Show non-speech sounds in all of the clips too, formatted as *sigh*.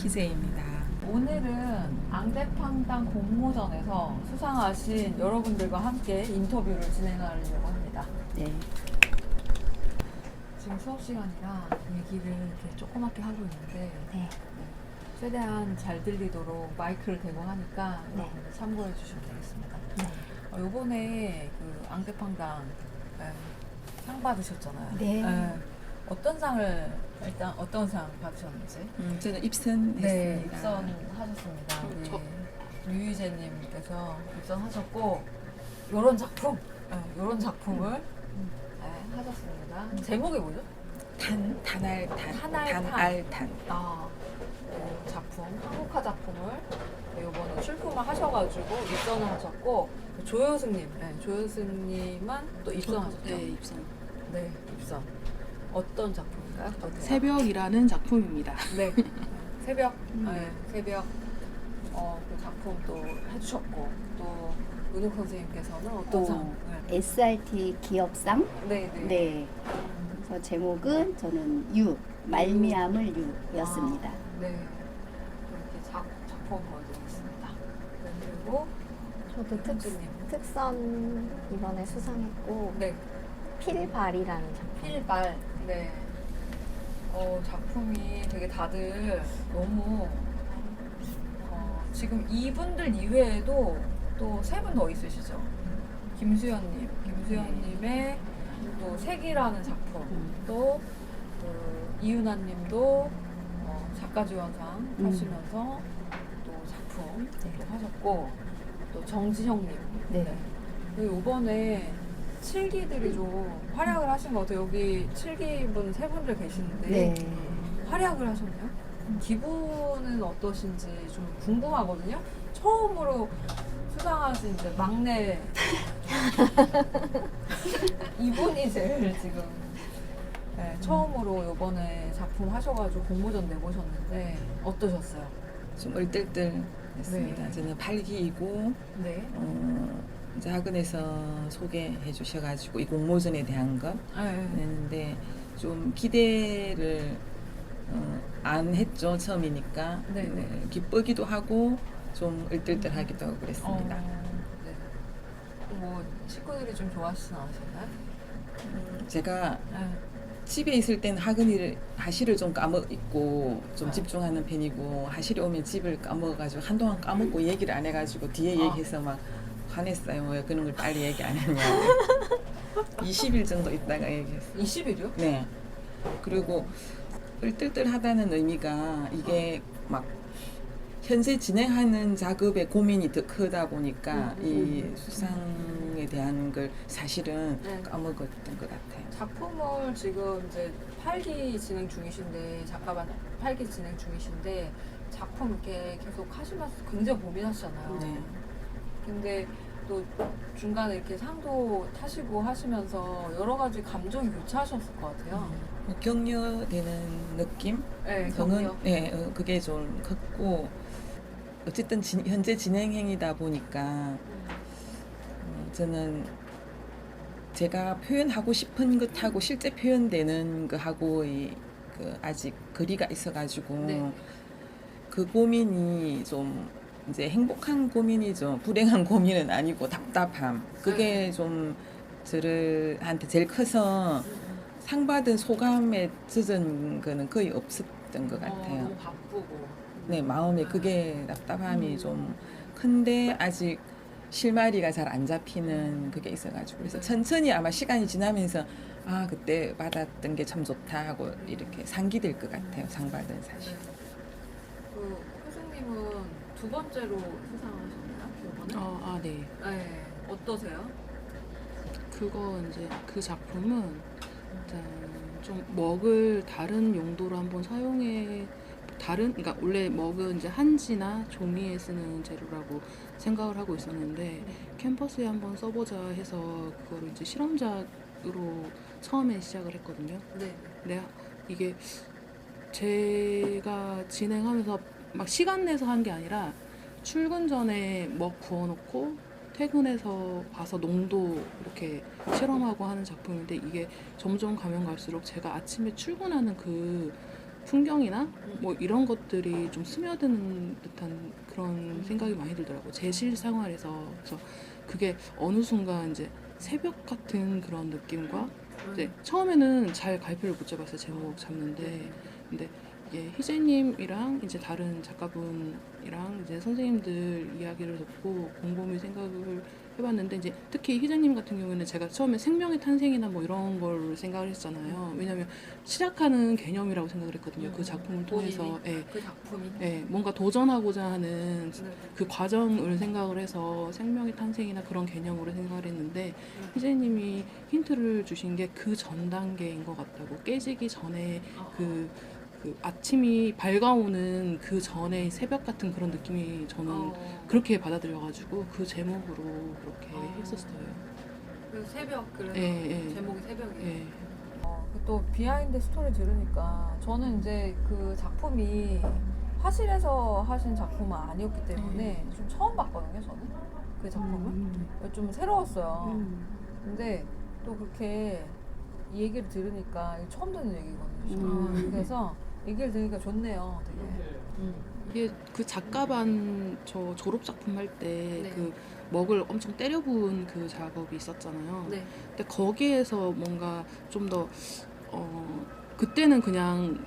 희세입니다. 오늘은 앙대팡당 공모전에서 수상하신 여러분들과 함께 인터뷰를 진행하려고 합니다. 네. 지금 수업 시간이라 얘기를 이렇게 조그맣게 하고 있는데 네. 최대한 잘 들리도록 마이크를 대고 하니까 네. 참고해 주시면 되겠습니다. 네. 어, 요번에 그 앙대팡당 네, 상 받으셨잖아요. 네. 어떤 상을 일단 어떤 상 받으셨는지? 음, 저는 입선했습니다. 네, 입선하셨습니다. 음, 네. 저- 류희재님께서 입선하셨고 이런 작품, 이런 작품을 네, 하셨습니다. 제목이 뭐죠? 탄, 단알탄, 탄알탄. 단알탄. 아, 이 작품, 한국화 작품을 이번에 출품을 하셔가지고 입선을 하셨고 조효승님, 네, 조효승님은 또 입선하셨죠? 네, 입선. 네, 입선. 어떤 작품인가요? 어때요? 새벽이라는 작품입니다. *laughs* 네. 새벽. 네, 새벽. 어, 그 작품 또 해주셨고 또 은욱 선생님께서는 어떤 어, 상? SRT 기업상. 네, 네. 네. 그래서 제목은 저는 유, 말미암을 유였습니다. 아, 네. 이렇게 작, 작품 보여드리겠습니다. 네, 그리고 저도 특, 현주님. 특선 이번에 수상했고 네. 필발이라는 작품. 필발. 네. 어, 작품이 되게 다들 너무 어, 지금 이분들 이외에도 또 세 분 더 있으시죠. 김수현님, 김수현님의 또 색이라는 작품, 또 그, 이윤아님도 어, 작가주연상 음. 하시면서 또 작품 네. 또 하셨고 또 정지형님. 네. 그리고 이번에 칠기들이 좀 활약을 하신 것 같아요. 여기 칠기 분 세 분들 계시는데 네. 활약을 하셨네요. 기분은 어떠신지 좀 궁금하거든요. 처음으로 수상하신 이제 막내 *laughs* 이분이 제일 지금 네, 처음으로 이번에 작품 하셔가지고 공모전 내보셨는데 어떠셨어요? 좀 얼떨떨 했습니다. 네. 저는 8기이고 네. 어, 이제 학원에서 소개해 주셔가지고 이 공모전에 대한 거 네. 했는데 좀 기대를 어, 안 했죠 처음이니까 네, 네. 기쁘기도 하고 좀 얼떨떨하기도 하고 그랬습니다. 어, 네. 뭐 친구들이 좀 좋아하시진 않으셨나요? 제가 네. 집에 있을 때는 학은이를 하시를 좀 까먹고 좀 아. 집중하는 편이고 하실이 오면 집을 까먹어가지고 한동안 까먹고 얘기를 안 해가지고 뒤에 아. 얘기해서 막 화냈어요. 왜 그런 걸 빨리 얘기 안 했냐. *laughs* 20일 정도 있다가 얘기했어요. 20일이요? 네. 그리고 을뜰뜰하다는 의미가 이게 막 현재 진행하는 작업에 고민이 더 크다 보니까 음, 이 수상에 대한 걸 사실은 네. 까먹었던 것 같아요. 작품을 지금 이제 8기 진행 중이신데 작가반 8기 진행 중이신데 작품 이렇게 계속 하시면서 굉장히 고민하시잖아요. 네. 근데 또 중간에 이렇게 상도 타시고 하시면서 여러 가지 감정이 교차하셨을 것 같아요. 뭐 격려되는 느낌? 네, 저는 격려. 네, 어, 그게 좀 컸고 어쨌든 진- 현재 진행형이다 보니까 어, 저는 제가 표현하고 싶은 것하고 실제 표현되는 거하고 이, 그 아직 거리가 있어가지고 네. 그 고민이 좀 이제 행복한 고민이죠 불행한 고민은 아니고 답답함 그게 네. 좀 저를한테 제일 커서 상 받은 소감에 젖은 거는 거의 없었던 것 어, 같아요. 너무 바쁘고. 네, 마음에 그게 답답함이 음. 좀 큰데 아직 실마리가 잘 안 잡히는 그게 있어가지고 그래서 네. 천천히 아마 시간이 지나면서 아 그때 받았던 게 참 좋다 하고 이렇게 상기될 것 같아요. 상 받은 사실. 네. 그 효승님은 두 번째로 수상하셨나요? 이번에? 어, 아 네. 네. 어떠세요? 그거 이제 그 작품은 일단 좀 먹을 다른 용도로 한번 사용해 다른 그러니까 원래 먹은 이제 한지나 종이에 쓰는 재료라고 생각을 하고 있었는데 캠퍼스에 한번 써보자 해서 그거를 이제 실험작으로 처음에 시작을 했거든요. 네. 근데 이게 제가 진행하면서 막 시간 내서 한 게 아니라 출근 전에 먹 구워놓고 퇴근해서 봐서 농도 이렇게 실험하고 하는 작품인데 이게 점점 가면 갈수록 제가 아침에 출근하는 그 풍경이나 뭐 이런 것들이 좀 스며드는 듯한 그런 생각이 많이 들더라고요. 제 실생활에서. 그래서 그게 어느 순간 이제 새벽 같은 그런 느낌과 이제 처음에는 잘 갈피를 못 잡았어요. 제목 잡는데. 근데 이게 희재님이랑 이제 다른 작가분이랑 이제 선생님들 이야기를 듣고 곰곰이 생각을 해봤는데 이제 특히 희재님 같은 경우에는 제가 처음에 생명의 탄생이나 뭐 이런 걸 생각을 했잖아요. 왜냐하면 시작하는 개념이라고 생각을 했거든요. 그 작품을 통해서. 예, 그 작품이. 예, 뭔가 도전하고자 하는 네. 그 과정을 생각을 해서 생명의 탄생이나 그런 개념으로 생각을 했는데 희재님이 힌트를 주신 게 그 전 단계인 것 같다고. 깨지기 전에 그, 그 아침이 밝아오는 그 전에 새벽 같은 그런 느낌이 저는 어, 그렇게 받아들여가지고 그 제목으로 그렇게 어. 했었어요. 그 새벽 그래서 예, 예. 제목이 새벽이에요. 예. 어, 또 비하인드 스토리 들으니까 저는 이제 그 작품이 화실에서 하신 작품은 아니었기 때문에 좀 처음 봤거든요, 저는 그 작품을 좀 새로웠어요. 음. 근데 또 그렇게 이 얘기를 들으니까 처음 듣는 얘기거든요. 음. 그래서 얘기를 들으니까 좋네요, 되게. 음. 이게 그 작가반 저 졸업 작품 할 때 네. 그 먹을 엄청 때려 부은 그 작업이 있었잖아요. 네. 근데 거기에서 뭔가 좀 더 어, 그때는 그냥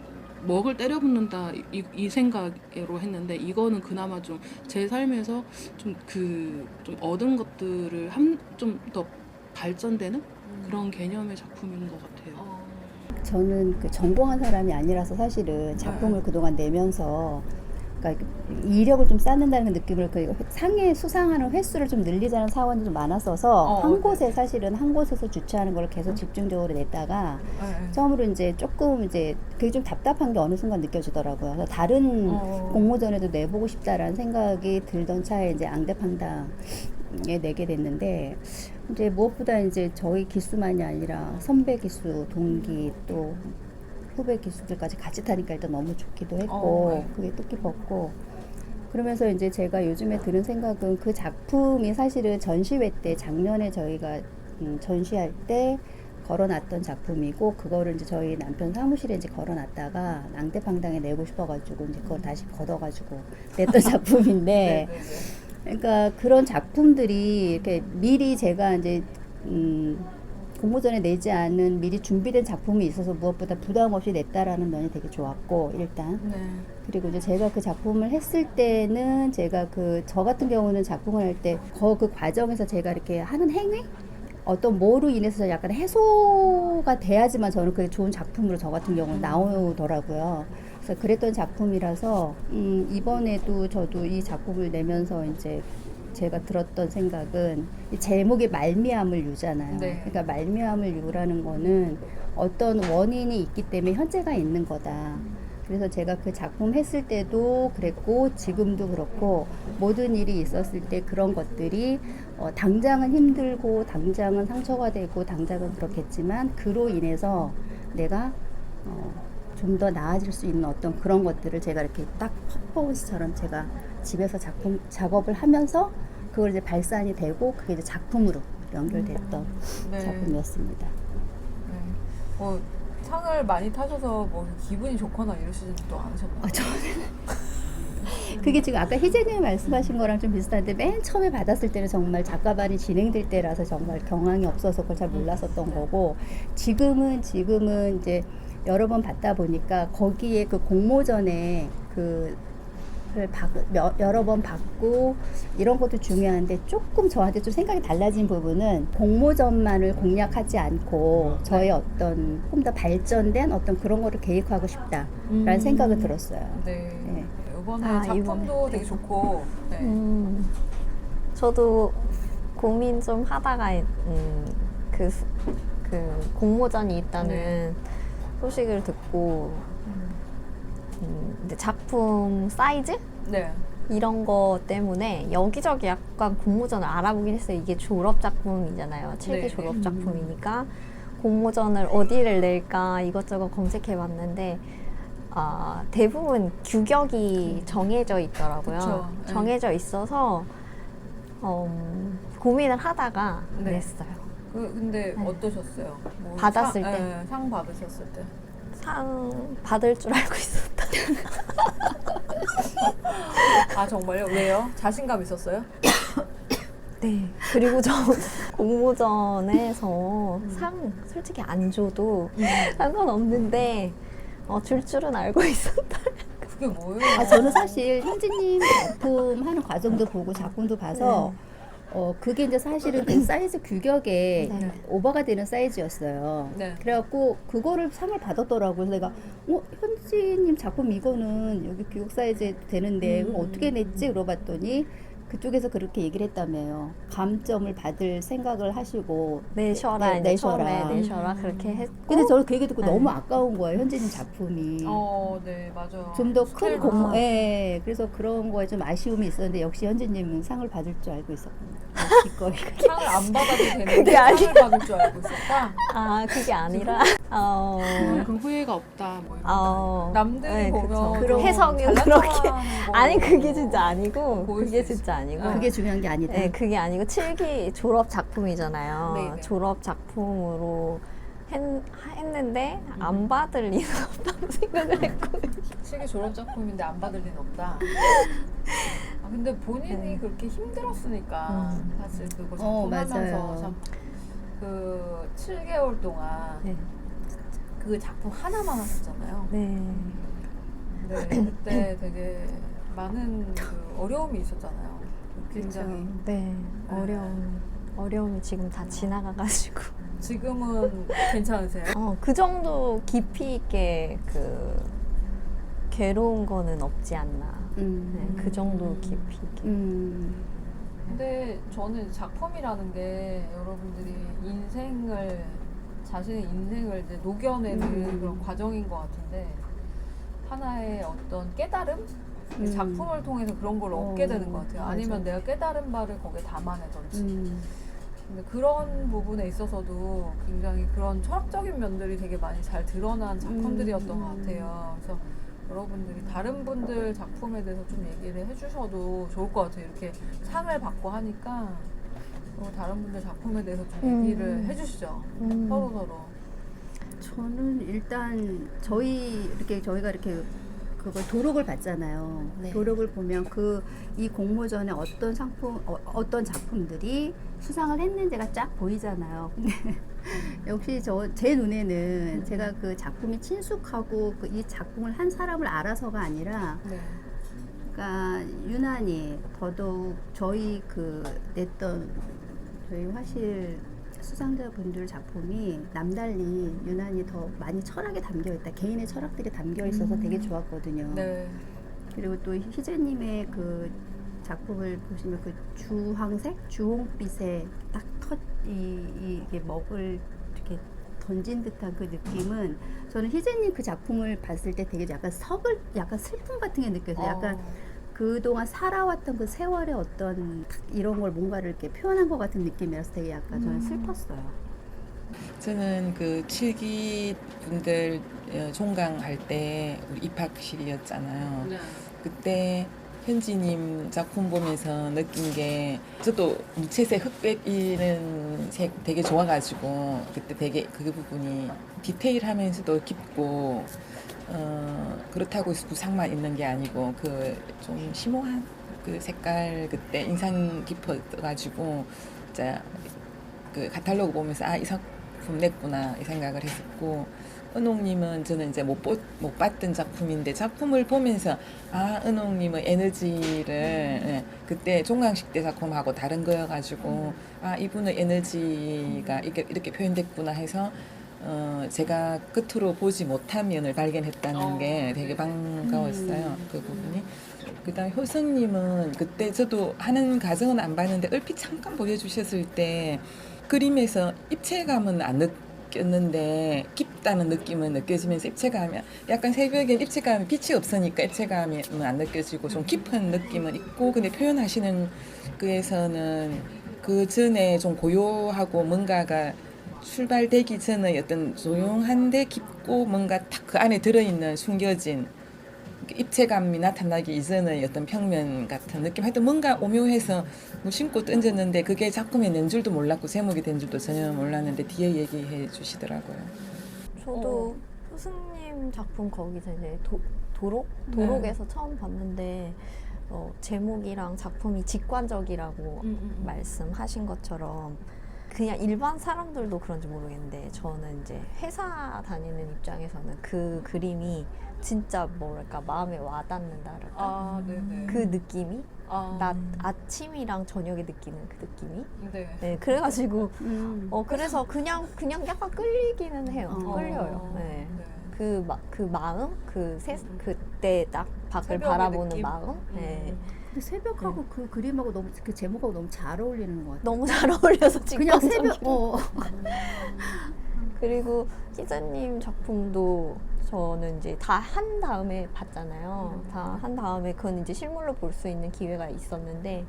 먹을 때려 붓는다 이, 이 생각으로 했는데 이거는 그나마 좀 제 삶에서 좀 그 좀 얻은 것들을 한 좀 더 발전되는 그런 개념의 작품인 것 같아요. 어, 저는 그 전공한 사람이 아니라서 사실은 작품을 네. 그동안 내면서 그러니까 이력을 좀 쌓는다는 그 느낌을 그 상해 수상하는 횟수를 좀 늘리자는 사원이 좀 많았어서 어, 한 네. 곳에 사실은 한 곳에서 주최하는 걸 계속 집중적으로 냈다가 네, 네. 처음으로 이제 조금 이제 그게 좀 답답한 게 어느 순간 느껴지더라고요. 그래서 다른 어. 공모전에도 내보고 싶다라는 생각이 들던 차에 이제 앙대팡당에 내게 됐는데 이제 무엇보다 이제 저희 기수만이 아니라 선배 기수, 동기 또 후배 기수들까지 같이 타니까 일단 너무 좋기도 했고 어, 네. 그게 뜻깊었고 그러면서 이제 제가 요즘에 드는 생각은 그 작품이 사실은 전시회 때 작년에 저희가 음, 전시할 때 걸어놨던 작품이고 그거를 이제 저희 남편 사무실에 이제 걸어놨다가 낭대팡당에 내고 싶어가지고 이제 그걸 다시 걷어가지고 냈던 *laughs* 작품인데 네, 네, 네. 그러니까 그런 작품들이 이렇게 미리 제가 이제 음, 공모전에 내지 않은 미리 준비된 작품이 있어서 무엇보다 부담 없이 냈다라는 면이 되게 좋았고 일단 네. 그리고 이제 제가 그 작품을 했을 때는 제가 그 저 같은 경우는 작품을 할 때그 과정에서 제가 이렇게 하는 행위 어떤 뭐로 인해서 약간 해소가 돼야지만 저는 그게 좋은 작품으로 저 같은 경우는 나오더라고요. 그래서 그랬던 작품이라서 음, 이번에도 저도 이 작품을 내면서 이제 제가 들었던 생각은 이 제목이 말미암을 유잖아요. 네. 그러니까 말미암을 유라는 거는 어떤 원인이 있기 때문에 현재가 있는 거다. 그래서 제가 그 작품 했을 때도 그랬고 지금도 그렇고 모든 일이 있었을 때 그런 것들이 어, 당장은 힘들고 당장은 상처가 되고 당장은 그렇겠지만 그로 인해서 내가 어, 좀 더 나아질 수 있는 어떤 그런 것들을 제가 이렇게 딱 퍼포먼스처럼 제가 집에서 작품 작업을 하면서 그걸 이제 발산이 되고 그게 이제 작품으로 연결됐던 네. 작품이었습니다. 네. 뭐 상을 많이 타셔서 뭐 기분이 좋거나 이러시지는 또 않으셨나요? 아, 저는 *laughs* 그게 지금 아까 희재님 말씀하신 거랑 좀 비슷한데 맨 처음에 받았을 때는 정말 작가반이 진행될 때라서 정말 경황이 없어서 그걸 잘 몰랐었던 거고 지금은 지금은 이제 여러 번 받다 보니까 거기에 그 공모전에 그를 받, 여, 여러 번 받고 이런 것도 중요한데 조금 저한테 좀 생각이 달라진 부분은 공모전만을 공략하지 않고 저의 어떤 좀더 발전된 어떤 그런 거를 계획하고 싶다라는 음. 생각이 들었어요. 네. 네. 이번에 아, 작품도 이번에. 되게 좋고. 네. 음, 저도 고민 좀 하다가 음, 그, 수- 그 공모전이 있다는 네. 소식을 듣고 음, 근데 작품 사이즈 네. 이런 거 때문에 여기저기 약간 공모전을 알아보긴 했어요. 이게 졸업 작품이잖아요. 7기 네. 졸업 작품이니까 공모전을 어디를 낼까 이것저것 검색해 봤는데 아, 대부분 규격이 정해져 있더라고요. 그쵸. 네. 정해져 있어서 음, 고민을 하다가 네. 냈어요. 그 근데 네. 어떠셨어요? 뭐 받았을 상, 때? 예, 상 받으셨을 때. 상 받을 줄 알고 있었다. *laughs* 아 정말요? 왜요? 자신감 있었어요? *coughs* 네. 그리고 저 *laughs* 공모전에서 음. 상 솔직히 안 줘도 상관없는데 어, 줄 줄은 알고 *laughs* 있었다. 그게 뭐예요? 아, 저는 사실 현지님 작품 하는 과정도 보고 작품도 봐서 어 그게 이제 사실은 그 사이즈 규격에 네. 오버가 되는 사이즈였어요. 네. 그래갖고 그거를 상을 받았더라고요. 그래서 내가 어 현지님 작품 이거는 여기 규격 사이즈에 되는데 음. 어떻게 냈지? 물어봤더니 그쪽에서 그렇게 얘기를 했다며요. 감점을 받을 생각을 하시고 내셔라 네, 이제 내셔라. 처음에 내셔라 그렇게 했고 근데 저는 그 얘기 듣고 네. 너무 아까운 거예요. 현지님 작품이. 어, 네, 맞아요. 좀 더 큰 스케일도 공모, 크고. 예, 그래서 그런 거에 좀 아쉬움이 있었는데 역시 현지님은 상을 받을 줄 알고 있었군요. 기꺼이. *laughs* 상을 안 받아도 되는데 상을 받을 줄 알고 있었다. 아 그게 아니라 어, 그만큼 후회가 없다 뭐 이런. 어, 남들이 네, 보면 그쵸. 그런 해석이 잘난 그렇게 척하는 거 아니 그게 진짜 아니고 보일 그게 수 진짜 아니고 어. 그게 중요한 게 아니다. 네, 그게 아니고 7기 졸업 작품이잖아요. 네 네. 졸업 작품으로 했, 했는데 음. 안 받을 리는 없다고 *laughs* 생각을 했고 실기 졸업 작품인데 안 받을 리는 없다. 아, 근데 본인이 네. 그렇게 힘들었으니까 음. 사실 그거 어, 작품하면서 맞아요. 참 그 7개월 동안 네. 그 작품 하나만 하셨잖아요. 네. 네, 그때 되게 많은 그 어려움이 있었잖아요. 굉장히 네. 어려움. 어려움이 지금 다 지나가가지고. *laughs* 지금은 괜찮으세요? 어, 그 정도 깊이 있게 그 괴로운 거는 없지 않나. 음. 네, 그 정도 깊이 있게. 음. 근데 저는 작품이라는 게 여러분들이 인생을 자신의 인생을 이제 녹여내는 음. 그런 과정인 것 같은데 하나의 어떤 깨달음 그 음. 작품을 통해서 그런 걸 어, 얻게 되는 것 같아요. 맞아. 아니면 내가 깨달은 바를 거기에 담아내던지. 음. 근데 그런 부분에 있어서도 굉장히 그런 철학적인 면들이 되게 많이 잘 드러난 작품들이었던 음. 것 같아요. 그래서 여러분들이 다른 분들 작품에 대해서 좀 얘기를 해주셔도 좋을 것 같아요. 이렇게 상을 받고 하니까 또 다른 분들 작품에 대해서 좀 음. 얘기를 해주시죠. 음. 서로 서로. 저는 일단 저희 이렇게 저희가 이렇게 그걸 도록을 받잖아요. 네. 도록을 보면 그 이 공모전에 어떤 상품 어, 떤 작품들이 수상을 했는지가 쫙 보이잖아요. 근데 *laughs* 역시 저 제 눈에는 제가 그 작품이 친숙하고 그 이 작품을 한 사람을 알아서가 아니라 네. 그러니까 유난히 더더욱 저희 그 냈던 저희 화실 수상자분들 작품이 남달리 유난히 더 많이 철학에 담겨 있다. 개인의 철학들이 담겨 있어서 되게 좋았거든요. 네. 그리고 또 희재님의 그 작품을 보시면 그 주황색, 주홍빛에 딱 터 이 이게 먹을 이렇게 던진 듯한 그 느낌은 저는 희재님 그 작품을 봤을 때 되게 약간 서글, 약간 슬픔 같은 게 느껴져요. 약간 어, 그동안 살아왔던 그 세월의 어떤 이런 걸 뭔가를 이렇게 표현한 것 같은 느낌이라서 되게 약간 저는 음. 슬펐어요. 저는 그 7기 분들 어, 종강할 때 우리 입학식이었잖아요. 네. 그때 현지님 작품 보면서 느낀 게 저도 무채색 흑백 이는 색 되게 좋아가지고 그때 되게 그 부분이 디테일하면서도 깊고 어 그렇다고 해서 구상만 있는 게 아니고 그 좀 심오한 그 색깔 그때 인상 깊어가지고 진짜 그 카탈로그 보면서 아 이 작품 냈구나 이 생각을 했었고 은옥님은 저는 이제 못, 보, 못 봤던 작품인데 작품을 보면서 아 은옥님의 에너지를 예, 그때 종강식 때 작품하고 다른 거여가지고 아 이분의 에너지가 이렇게, 이렇게 표현됐구나 해서 어, 제가 끝으로 보지 못한 면을 발견했다는 어, 게 되게 네. 반가웠어요 음. 그 부분이 그다음 효성님은 그때 저도 하는 과정은 안 봤는데 얼핏 잠깐 보여주셨을 때 그림에서 입체감은 안 느 꼈는데 깊다는 느낌은 느껴지면서 입체감이 약간 새벽엔 입체감이 빛이 없으니까 입체감이 안 느껴지고 좀 깊은 느낌은 있고 근데 표현하시는 그에서는 그 전에 좀 고요하고 뭔가가 출발되기 전의 어떤 조용한데 깊고 뭔가 딱 그 안에 들어있는 숨겨진 입체감이 나타나기 이전의 어떤 평면 같은 느낌? 하여튼 뭔가 오묘해서 뭐 심고 던졌는데 그게 작품이 낸 줄도 몰랐고 제목이 된 줄도 전혀 몰랐는데 뒤에 얘기해 주시더라고요. 저도 스승님 작품 거기서 이제 도, 도록 도록에서 처음 봤는데 어, 제목이랑 작품이 직관적이라고 음, 말씀하신 것처럼 그냥 일반 사람들도 그런지 모르겠는데 저는 이제 회사 다니는 입장에서는 그 그림이 진짜 뭐랄까 마음에 와닿는다랄까 아, 네네. 그 느낌이 아, 낮 아침이랑 저녁에 느끼는 그 느낌이 네. 네 그래가지고 음. 어 그래서 그냥 그냥 약간 끌리기는 해요 어. 끌려요 네. 네. 그, 마, 그 마음 그 세, 그때 딱 밖을 새벽의 바라보는 느낌? 마음 네. 음. 근데 새벽하고 그 그림하고 너무 그 제목하고 너무 잘 어울리는 것 같아요. 너무 잘 어울려서 지금 그냥 새벽 어 *laughs* 그리고 희자님 작품도 저는 이제 다 한 다음에 봤잖아요. 다 한 다음에 그건 이제 실물로 볼 수 있는 기회가 있었는데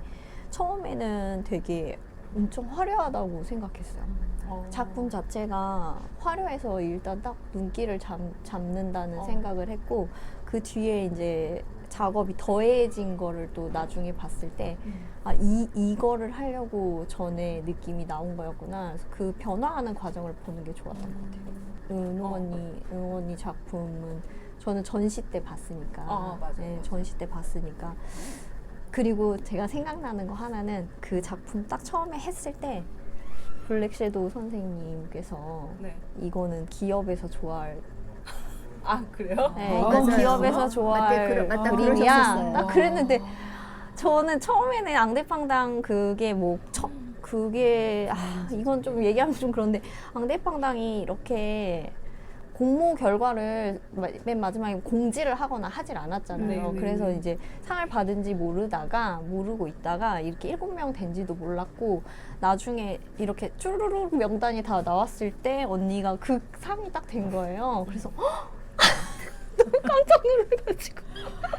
처음에는 되게 엄청 화려하다고 생각했어요. 어. 작품 자체가 화려해서 일단 딱 눈길을 잡, 잡는다는 어. 생각을 했고 그 뒤에 이제 작업이 더해진 거를 또 나중에 봤을 때 음. 아, 이, 이거를 하려고 전에 느낌이 나온 거였구나. 그래서 그 변화하는 과정을 보는 게 좋았던 것 같아요. 은우 어. 언니, 은우 언니 작품은 저는 전시 때 봤으니까. 어, 맞아요, 네, 맞아요. 전시 때 봤으니까. 그리고 제가 생각나는 거 하나는 그 작품 딱 처음에 했을 때 블랙 섀도우 선생님께서 네. 이거는 기업에서 좋아할 아, 그래요? 네, 어, 이건 맞아요. 기업에서 맞대, 좋아할 그러- 맞다, 그림이야. 그러셨었어요. 딱 그랬는데 저는 처음에는 앙대팡당 그게 뭐 처, 그게 아, 이건 좀 얘기하면 좀 그런데 앙대팡당이 이렇게 공모 결과를 마- 맨 마지막에 공지를 하거나 하질 않았잖아요. 네, 네, 그래서 네. 이제 상을 받은지 모르다가 모르고 있다가 이렇게 일곱 명 된지도 몰랐고 나중에 이렇게 쭈루룩 명단이 다 나왔을 때 언니가 그 상이 딱 된 거예요. 그래서 *laughs*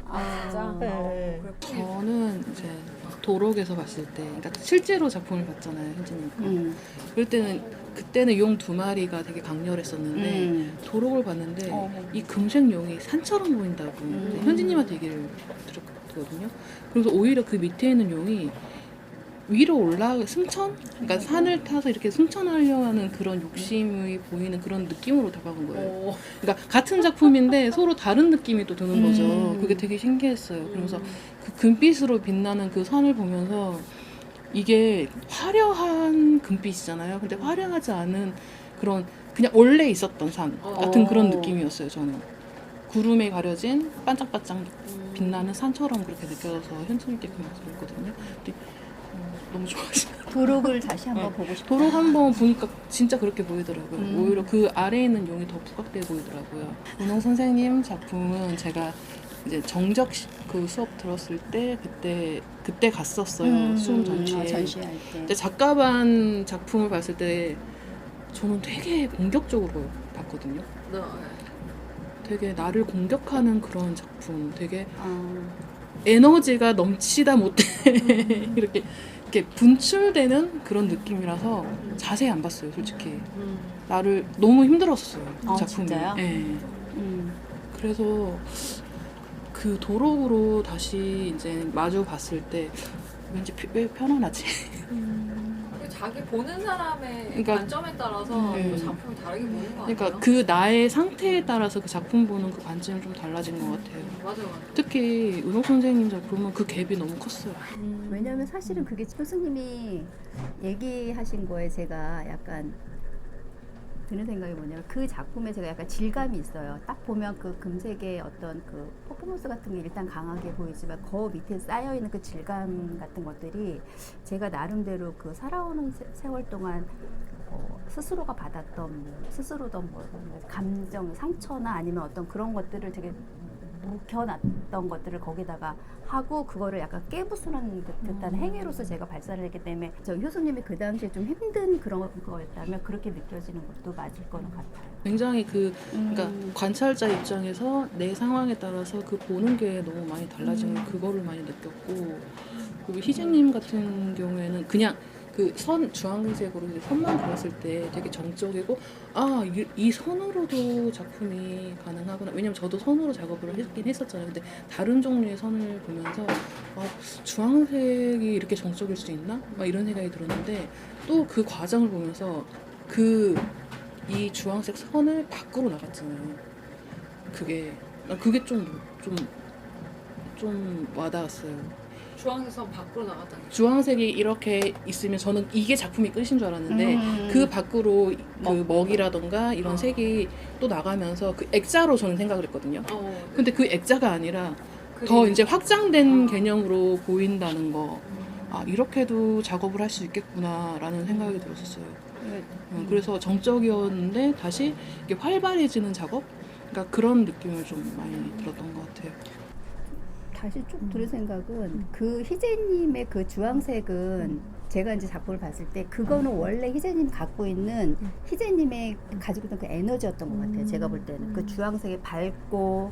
아, 진짜? 네. 어. 저는 이제 도록에서 봤을 때, 그러니까 실제로 작품을 봤잖아요, 현진님. 음. 그럴 때는 그때는 용 두 마리가 되게 강렬했었는데 음. 도록을 봤는데 어머. 이 금색 용이 산처럼 보인다고 음. 현진님한테 얘기를 들었거든요. 그래서 오히려 그 밑에 있는 용이 위로 올라 승천? 그러니까 산을 타서 이렇게 승천하려 하는 그런 욕심이 보이는 그런 느낌으로 다가간 거예요. 어. 그러니까 같은 작품인데 서로 다른 느낌이 또 드는 거죠. 음. 그게 되게 신기했어요. 그러면서 그 금빛으로 빛나는 그 산을 보면서 이게 화려한 금빛이잖아요. 근데 화려하지 않은 그런 그냥 원래 있었던 산 같은 어. 그런 느낌이었어요. 저는 구름에 가려진 반짝반짝 빛나는 산처럼 그렇게 느껴져서 현진님께 그 말씀을 했거든요. 근데 어, 너무 좋아하시네요. 도록을 다시 한번 네. 보고 싶다. 도로 한번 보니까 진짜 그렇게 보이더라고요. 음. 오히려 그 아래에 있는 용이 더 부각돼 보이더라고요. 운홍 선생님 작품은 제가 이제 정적 시- 그 수업 들었을 때 그때 그때 갔었어요. 음, 수험 전시에. 아, 전시할 때. 근데 작가반 작품을 봤을 때 저는 되게 공격적으로 봤거든요. 네. 되게 나를 공격하는 그런 작품, 되게 아, 에너지가 넘치다 못해 *laughs* 이렇게 이렇게 분출되는 그런 느낌이라서 자세히 안 봤어요, 솔직히. 음. 나를 너무 힘들었어요, 그 아, 작품이. 진짜요? 예. 음. 그래서 그 도록으로 다시 이제 마주 봤을 때 왠지 피- 왜 편안하지? 자기 보는 사람의 그러니까- 관점에 따라서 음. 또 작품을 다르게 보는 거 같아요. 그러니까 그 나의 상태에 따라서 그 작품 보는 그 관점이 좀 달라진 것 같아요. 맞아요, 맞아요. 특히 은옥 선생님 작품은 그 갭이 너무 컸어요. 음. 왜냐면 사실은 그게 교수님이 얘기하신 거에 제가 약간 드는 생각이 뭐냐면 그 작품에 제가 약간 질감이 있어요. 딱 보면 그 금색의 어떤 그 퍼포먼스 같은 게 일단 강하게 보이지만 그 밑에 쌓여 있는 그 질감 같은 것들이 제가 나름대로 그 살아오는 세, 세월 동안 어, 스스로가 받았던 뭐, 스스로던 뭐, 뭐 감정, 상처나 아니면 어떤 그런 것들을 되게 묵혀놨던 것들을 거기다가 하고 그거를 약간 깨부수는 듯- 듯한 행위로서 제가 발사를 했기 때문에 저 교수님이 그 당시에 좀 힘든 그런 거였다면 그렇게 느껴지는 것도 맞을 거는 같아요. 굉장히 그 그러니까 음. 관찰자 입장에서 내 상황에 따라서 그 보는 게 너무 많이 달라지는 음. 그거를 많이 느꼈고 그리고 희재님 같은 경우에는 그냥 그 선 주황색으로 선만 그렸을 때 되게 정적이고 아 이 선으로도 작품이 가능하구나. 왜냐면 저도 선으로 작업을 했긴 했었잖아요. 근데 다른 종류의 선을 보면서 아 주황색이 이렇게 정적일 수 있나? 막 이런 생각이 들었는데 또 그 과정을 보면서 그 이 주황색 선을 밖으로 나갔잖아요. 그게 아, 그게 좀좀 좀 와닿았어요. 주황색 선 밖으로 나갔다니. 주황색이 이렇게 있으면 저는 이게 작품이 끝인 줄 알았는데 음. 그 밖으로 그 먹이라던가 이런 어. 색이 또 나가면서 그 액자로 저는 생각을 했거든요. 어, 근데 그 액자가 아니라. 더 이제 확장된 아. 개념으로 보인다는 거. 아 이렇게도 작업을 할 수 있겠구나라는 생각이 들었었어요. 음, 그래서 정적이었는데 다시 이게 활발해지는 작업? 그러니까 그런 느낌을 좀 많이 들었던 것 같아요. 다시 쭉 들은 생각은 그 희재님의 그 주황색은 제가 이제 작품을 봤을 때 그거는 원래 희재님 갖고 있는 희재님의 가지고 있던 그 에너지였던 것 같아요. 제가 볼 때는. 그 주황색이 밝고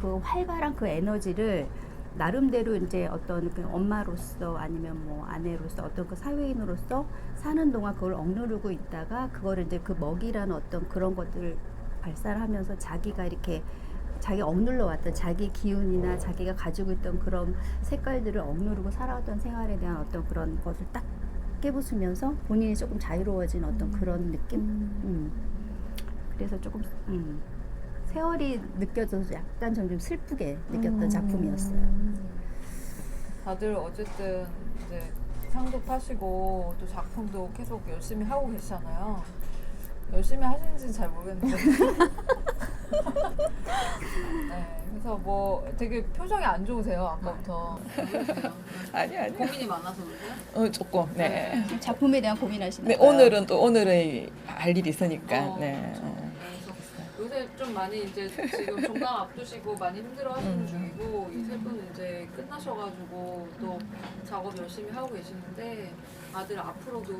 그 활발한 그 에너지를 나름대로 이제 어떤 그 엄마로서 아니면 뭐 아내로서 어떤 그 사회인으로서 사는 동안 그걸 억누르고 있다가 그거를 이제 그 먹이라는 어떤 그런 것들을 발산하면서 자기가 이렇게 자기 억눌러 왔던 자기 기운이나 자기가 가지고 있던 그런 색깔들을 억누르고 살아왔던 생활에 대한 어떤 그런 것을 딱 깨부수면서 본인이 조금 자유로워진 어떤 그런 느낌? 음. 그래서 조금 음. 세월이 느껴져서 약간 좀 슬프게 느꼈던 작품이었어요. 다들 어쨌든 이제 상도 타시고 또 작품도 계속 열심히 하고 계시잖아요. 열심히 하시는지는 잘 모르겠는데. *laughs* *laughs* 네, 그래서 뭐 되게 표정이 안 좋으세요 아까부터. 아니 아니. 고민이 많아서 그러세요? 어 조금 네. 작품에 대한 고민하시나요? 네 오늘은 또 오늘의 할 일이 있으니까. 어, 네. 그렇죠. 어. 그래서 요새 좀 많이 이제 지금 종강 앞두시고 많이 힘들어 하시는 음. 중이고 이 세 분은 이제 끝나셔가지고 또 작업 열심히 하고 계시는데 아들 앞으로도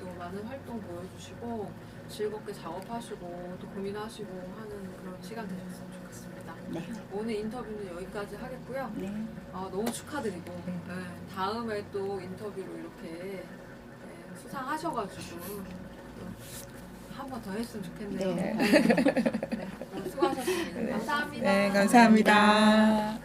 또 많은 활동 보여주시고 즐겁게 작업하시고 또 고민하시고 하는 시간 되셨으면 좋겠습니다. 네. 오늘 인터뷰는 여기까지 하겠고요. 네. 아, 너무 축하드리고 네, 다음에 또 인터뷰로 이렇게 네, 수상하셔가지고 한 번 더 했으면 좋겠네요. 네. *laughs* 네, 오늘 수고하셨습니다. 감사합니다. 네 감사합니다.